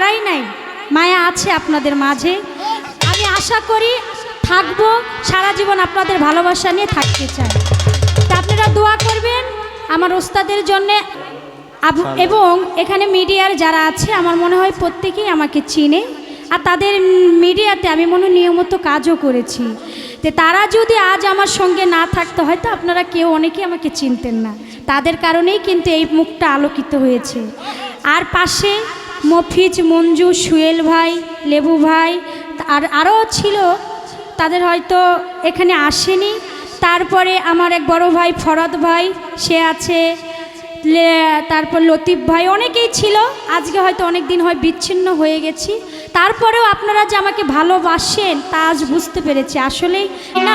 হারাই নাই মায়া আছে আপনাদের মাঝে। আমি আশা করি থাকব সারা জীবন আপনাদের ভালোবাসা নিয়ে থাকতে চাই। তা আপনারা দোয়া করবেন আমার ওস্তাদের জন্যে এবং এখানে মিডিয়ার যারা আছে আমার মনে হয় প্রত্যেকেই আমাকে চিনে। আর তাদের মিডিয়াতে আমি মনে হয় নিয়মিত কাজও করেছি। তো তারা যদি আজ আমার সঙ্গে না থাকতো হয়তো আপনারা কেউ অনেকেই আমাকে চিনতেন না। তাদের কারণেই কিন্তু এই মুখটা আলোকিত হয়েছে। আর পাশে মফিজ, মঞ্জু, সুয়েল ভাই, লেবু ভাই, আর আরও ছিল, তাদের হয়তো এখানে আসেনি। তারপরে আমার এক বড় ভাই ফরদ ভাই, সে আছে। তারপর লতিফ ভাই, অনেকেই ছিল। আজকে হয়তো অনেক দিন হয় বিচ্ছিন্ন হয়ে গেছি। তারপরেও আপনারা যে আমাকে ভালোবাসেন, তা আজ বুঝতে পেরেছি। আসলেই না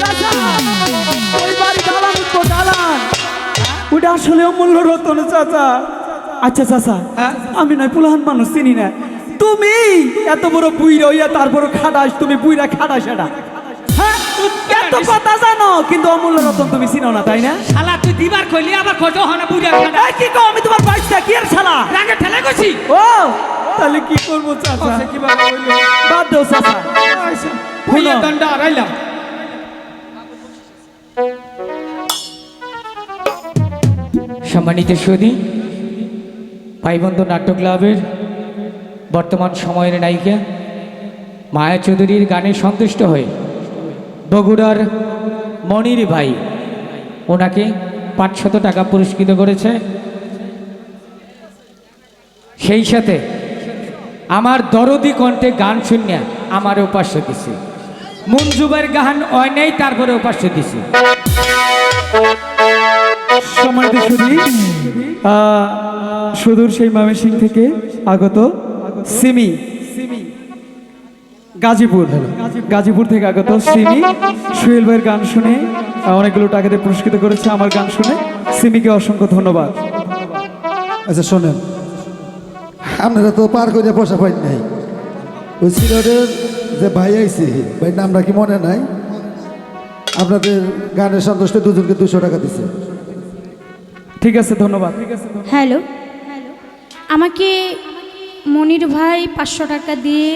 চাচা ওই বাড়ি দালান তো দালান ওটা আসলে অমূল্য রতন চাচা? আচ্ছা চাচা আমি নয় পুলাহান মানুষ চিনি না তুমি এত বড় বুইরা হইয়া তারপর খাটাস তুমি বুইরা খাটাস এটা হ্যাঁ এত কথা জানো কিন্তু অমূল্য রতন তুমি চিনো না তাই না শালা তুই দিবার কইলি আবার কত হনে বুঝা খানা কি কও আমি তোমার বাইশটা কি আর শালা রাগে ঠেলে গেছি ও তাহলে কি করব চাচা হইল বাদ দাও চাচা। হইয়া শুনো। দণ্ডা হারাইলাম। সম্মানিত সুদী ভাইবন্ধু নাট্য ক্লাবের বর্তমান সময়ের নায়িকা মায়া চৌধুরীর গানে সন্তুষ্ট হয়ে বগুড়ার মনির ভাই ওনাকে পাঁচশত টাকা পুরস্কৃত করেছে। সেই সাথে আমার দরদি কণ্ঠে গান শুনিয়া আমার উপাস্য দিছে। মঞ্জুবের গান হয় নাই তারপরে উপাস্য দিছে। সম্মানিত সুধী সুদূর সেই ময়মনসিং থেকে আগত সিমি। গাজীপুর। গাজীপুর থেকে আগত সিমি। সুহেল ভাইয়ের গান শুনে অনেকগুলো টাকা দিয়ে পুরস্কৃত করেছে আমার গান শুনে। সিমিকে অসংখ্য ধন্যবাদ। আচ্ছা শোনেন। আপনারা তো পার করে পয়সা পাই নাই। ওই সিলেটের যে ভাই আইছি ভাই নামটা কি মনে নাই? আপনাদের গানের সন্তুষ্টে দুজনকে দুশো টাকা দিছে। ঠিক আছে, ধন্যবাদ। হ্যালো। আমাকে মনির ভাই পাঁচশো টাকা দিয়ে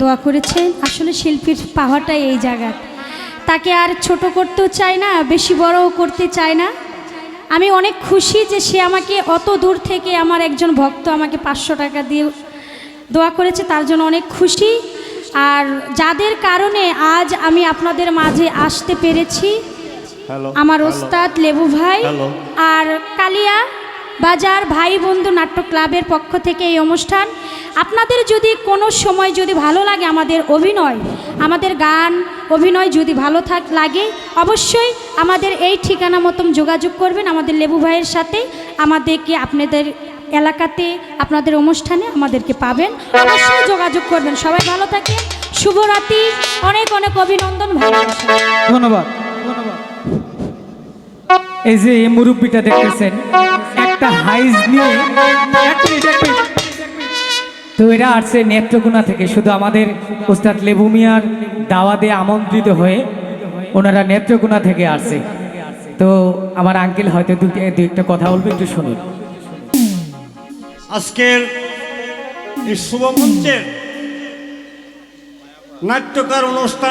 দোয়া করেছেন। আসলে শিল্পীর পাওয়াটাই এই জায়গা তাকে আর ছোট করতেও চায় না, বেশি বড়ও করতে চায় না। আমি অনেক খুশি যে সে আমাকে অত দূর থেকে আমার একজন ভক্ত আমাকে পাঁচশো টাকা দিয়ে দোয়া করেছে, তার জন্য অনেক খুশি। আর যাদের কারণে আজ আমি আপনাদের মাঝে আসতে পেরেছি আমার ওস্তাদ লেবু ভাই আর কালিয়া বাজার ভাই বন্ধু নাট্য ক্লাবের পক্ষ থেকে এই অনুষ্ঠান। আপনাদের যদি কোনো সময় যদি ভালো লাগে আমাদের অভিনয় আমাদের গান অভিনয় যদি ভালো থাক লাগে অবশ্যই আমাদের এই ঠিকানা মতন যোগাযোগ করবেন আমাদের লেবু ভাইয়ের সাথে। আমাদেরকে আপনাদের এলাকাতে আপনাদের অনুষ্ঠানে আমাদেরকে পাবেন। অবশ্যই যোগাযোগ করবেন। সবাই ভালো থাকেন। শুভরাত্রি। অনেক অনেক অভিনন্দন ভালোবাসা। ধন্যবাদ। এই যে মুরব্বিটা দেখতেছেন, একটা হাইজ নিয়ে। তো এরা আসছে নেত্রকোনা থেকে, শুধু আমাদের ওস্তাদ লেবু মিয়ার দাওয়াতে আমন্ত্রিত হয়ে ওনারা নেত্রকোনা থেকে আসছে। তো আমার আঙ্কেল হয়তো দু একটা কথা বলবে, একটু শুনুন। আজকের এই শুভ মঞ্চের নাট্যকার অনুষ্ঠানে